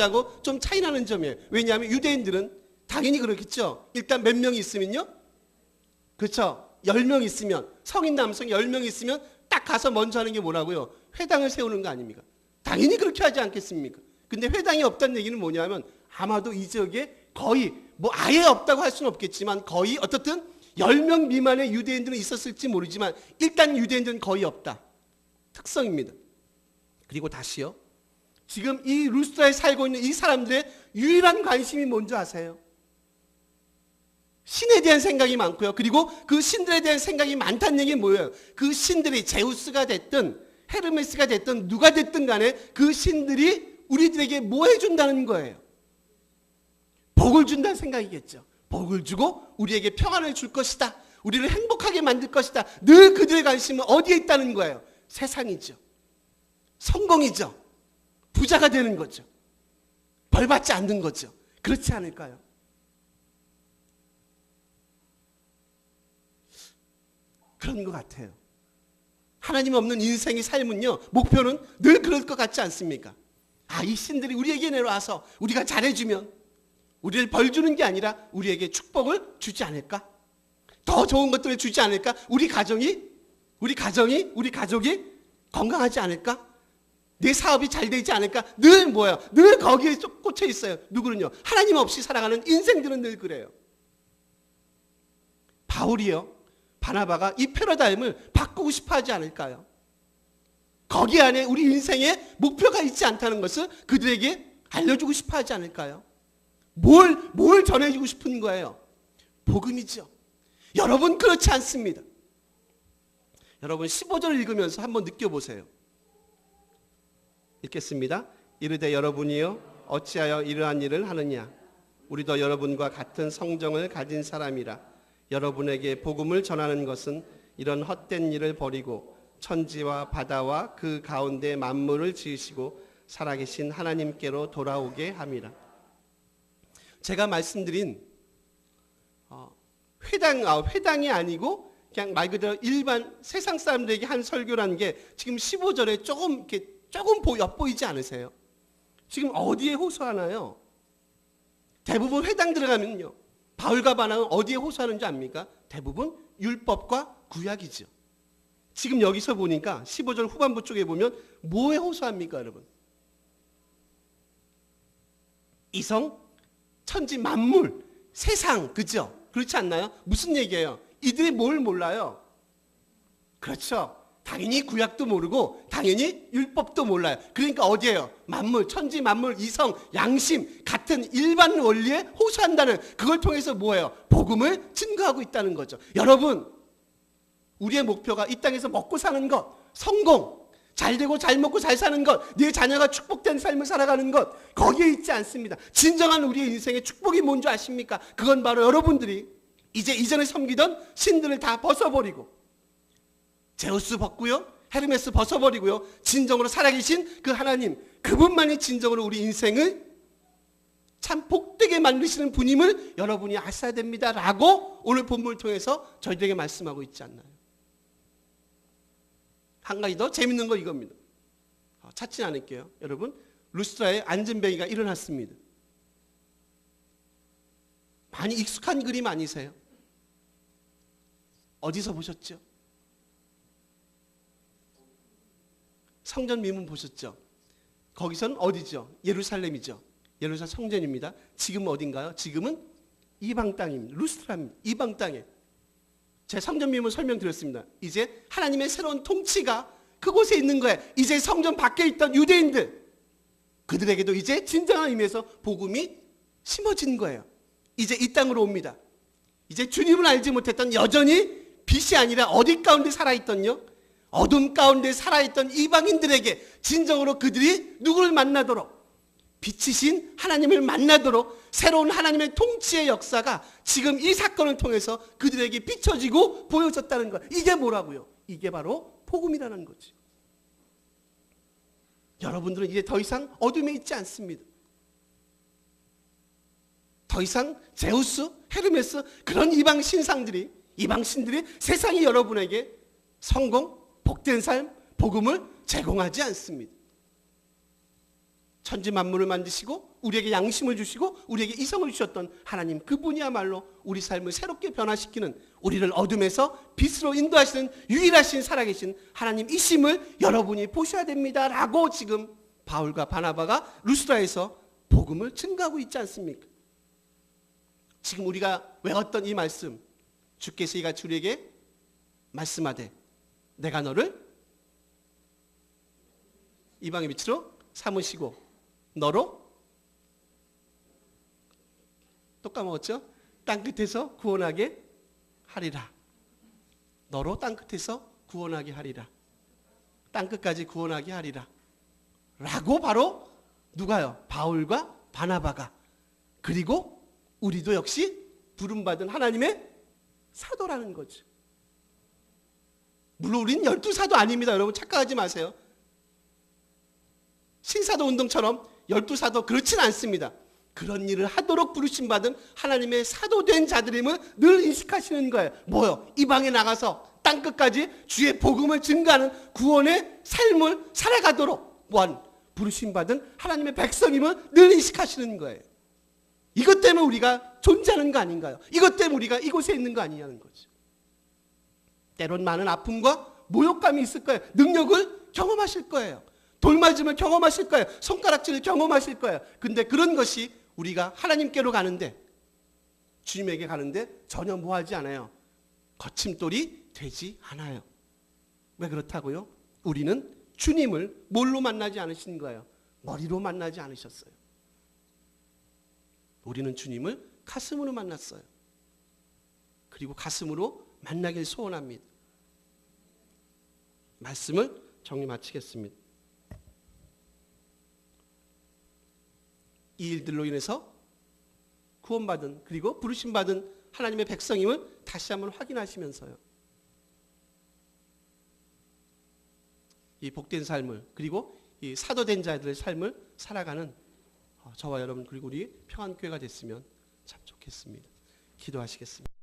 것하고 좀 차이 나는 점이에요. 왜냐하면 유대인들은 당연히 그렇겠죠. 일단 몇 명이 있으면요. 그렇죠. 10명 있으면 성인 남성 10명 있으면 딱 가서 먼저 하는 게 뭐라고요? 회당을 세우는 거 아닙니까? 당연히 그렇게 하지 않겠습니까? 근데 회당이 없다는 얘기는 뭐냐면 아마도 이 지역에 거의 뭐 아예 없다고 할 수는 없겠지만 거의 어떻든 10명 미만의 유대인들은 있었을지 모르지만 일단 유대인들은 거의 없다. 특성입니다. 그리고 다시요. 지금 이 루스트라에 살고 있는 이 사람들의 유일한 관심이 뭔지 아세요? 신에 대한 생각이 많고요. 그리고 그 신들에 대한 생각이 많다는 얘기는 뭐예요? 그 신들이 제우스가 됐든 헤르메스가 됐든 누가 됐든 간에 그 신들이 우리들에게 뭐 해준다는 거예요? 복을 준다는 생각이겠죠. 복을 주고 우리에게 평안을 줄 것이다. 우리를 행복하게 만들 것이다. 늘 그들의 관심은 어디에 있다는 거예요? 세상이죠. 성공이죠. 부자가 되는 거죠. 벌 받지 않는 거죠. 그렇지 않을까요? 그런 것 같아요. 하나님 없는 인생의 삶은요, 목표는 늘 그럴 것 같지 않습니까? 아, 이 신들이 우리에게 내려와서 우리가 잘해주면 우리를 벌 주는 게 아니라 우리에게 축복을 주지 않을까? 더 좋은 것들을 주지 않을까? 우리 가정이, 우리 가정이, 우리 가족이 건강하지 않을까? 내 사업이 잘 되지 않을까? 늘 뭐예요? 늘 거기에 쫓- 꽂혀 있어요. 누구는요? 하나님 없이 살아가는 인생들은 늘 그래요. 바울이요. 바나바가 이 패러다임을 바꾸고 싶어 하지 않을까요? 거기 안에 우리 인생에 목표가 있지 않다는 것을 그들에게 알려주고 싶어 하지 않을까요? 뭘, 뭘 전해주고 싶은 거예요? 복음이죠. 여러분 그렇지 않습니다. 여러분 15절 읽으면서 한번 느껴보세요. 읽겠습니다. 이르되 여러분이요 어찌하여 이러한 일을 하느냐 우리도 여러분과 같은 성정을 가진 사람이라 여러분에게 복음을 전하는 것은 이런 헛된 일을 버리고 천지와 바다와 그 가운데 만물을 지으시고 살아계신 하나님께로 돌아오게 함이라. 제가 말씀드린 어, 회당 아, 회당이 아니고 그냥 말 그대로 일반 세상 사람들에게 한 설교라는 게 지금 15절에 조금 이렇게 조금 보, 엿보이지 않으세요? 지금 어디에 호소하나요? 대부분 회당 들어가면요. 바울과 바나는 어디에 호소하는지 압니까? 대부분 율법과 구약이죠. 지금 여기서 보니까 15절 후반부 쪽에 보면 뭐에 호소합니까, 여러분? 이성, 천지 만물, 세상, 그죠? 그렇지 않나요? 무슨 얘기예요? 이들이 뭘 몰라요? 그렇죠. 당연히 구약도 모르고 당연히 율법도 몰라요. 그러니까 어디에요? 만물, 천지 만물, 이성, 양심 같은 일반 원리에 호소한다는 그걸 통해서 뭐예요? 복음을 증거하고 있다는 거죠. 여러분, 우리의 목표가 이 땅에서 먹고 사는 것, 성공, 잘 되고 잘 먹고 잘 사는 것, 내 자녀가 축복된 삶을 살아가는 것, 거기에 있지 않습니다. 진정한 우리의 인생의 축복이 뭔지 아십니까? 그건 바로 여러분들이 이제 이전에 섬기던 신들을 다 벗어버리고 제우스 벗고요. 헤르메스 벗어버리고요. 진정으로 살아계신 그 하나님, 그분만이 진정으로 우리 인생을 참 복되게 만드시는 분임을 여러분이 아셔야 됩니다. 라고 오늘 본문을 통해서 저희들에게 말씀하고 있지 않나요? 한 가지 더 재밌는 거 이겁니다. 어, 찾진 않을게요. 여러분, 루스트라에 안전뱅이가 일어났습니다. 많이 익숙한 그림 아니세요? 어디서 보셨죠? 성전 미문 보셨죠? 거기선 어디죠? 예루살렘이죠. 예루살렘 성전입니다. 지금은 어딘가요? 지금은 이방 땅입니다. 루스트라입니다. 이방 땅에. 제 성전 미문 설명드렸습니다. 이제 하나님의 새로운 통치가 그곳에 있는 거예요. 이제 성전 밖에 있던 유대인들 그들에게도 이제 진정한 의미에서 복음이 심어진 거예요. 이제 이 땅으로 옵니다. 이제 주님을 알지 못했던 여전히 빛이 아니라 어디 가운데 살아있던요? 어둠 가운데 살아있던 이방인들에게 진정으로 그들이 누구를 만나도록 빛이신 하나님을 만나도록 새로운 하나님의 통치의 역사가 지금 이 사건을 통해서 그들에게 비춰지고 보여졌다는 것. 이게 뭐라고요? 이게 바로 복음이라는 거죠. 여러분들은 이제 더 이상 어둠에 있지 않습니다. 더 이상 제우스, 헤르메스 그런 이방 신상들이 이방 신들이 세상이 여러분에게 성공, 복된 삶, 복음을 제공하지 않습니다. 천지 만물을 만드시고 우리에게 양심을 주시고 우리에게 이성을 주셨던 하나님 그분이야말로 우리 삶을 새롭게 변화시키는 우리를 어둠에서 빛으로 인도하시는 유일하신 살아계신 하나님 이심을 여러분이 보셔야 됩니다라고 지금 바울과 바나바가 루스라에서 복음을 증가하고 있지 않습니까? 지금 우리가 외웠던 이 말씀 주께서 이같이 우리에게 말씀하되 내가 너를 이방의 빛으로 삼으시고 너로 또 까먹었죠? 땅 끝에서 구원하게 하리라. 너로 땅 끝에서 구원하게 하리라. 땅 끝까지 구원하게 하리라. 라고 바로 누가요? 바울과 바나바가 그리고 우리도 역시 부름받은 하나님의 사도라는 거죠. 물론 우리는 열두 사도 아닙니다. 여러분 착각하지 마세요. 신사도 운동처럼 열두 사도 그렇진 않습니다. 그런 일을 하도록 부르심 받은 하나님의 사도된 자들임을 늘 인식하시는 거예요. 뭐요? 이방에 나가서 땅 끝까지 주의 복음을 증가하는 구원의 삶을 살아가도록 원 부르심 받은 하나님의 백성임을 늘 인식하시는 거예요. 이것 때문에 우리가 존재하는 거 아닌가요? 이것 때문에 우리가 이곳에 있는 거 아니냐는 거죠. 때론 많은 아픔과 모욕감이 있을 거예요. 능력을 경험하실 거예요. 돌맞음을 경험하실 거예요. 손가락질을 경험하실 거예요. 근데 그런 것이 우리가 하나님께로 가는데 주님에게 가는데 전혀 뭐하지 않아요. 거침돌이 되지 않아요. 왜 그렇다고요? 우리는 주님을 뭘로 만나지 않으신 거예요? 머리로 만나지 않으셨어요. 우리는 주님을 가슴으로 만났어요. 그리고 가슴으로 만나길 소원합니다. 말씀을 정리 마치겠습니다. 이 일들로 인해서 구원받은 그리고 부르심받은 하나님의 백성임을 다시 한번 확인하시면서요. 이 복된 삶을 그리고 이 사도된 자들의 삶을 살아가는 어, 저와 여러분 그리고 우리 평안교회가 됐으면 참 좋겠습니다. 기도하시겠습니다.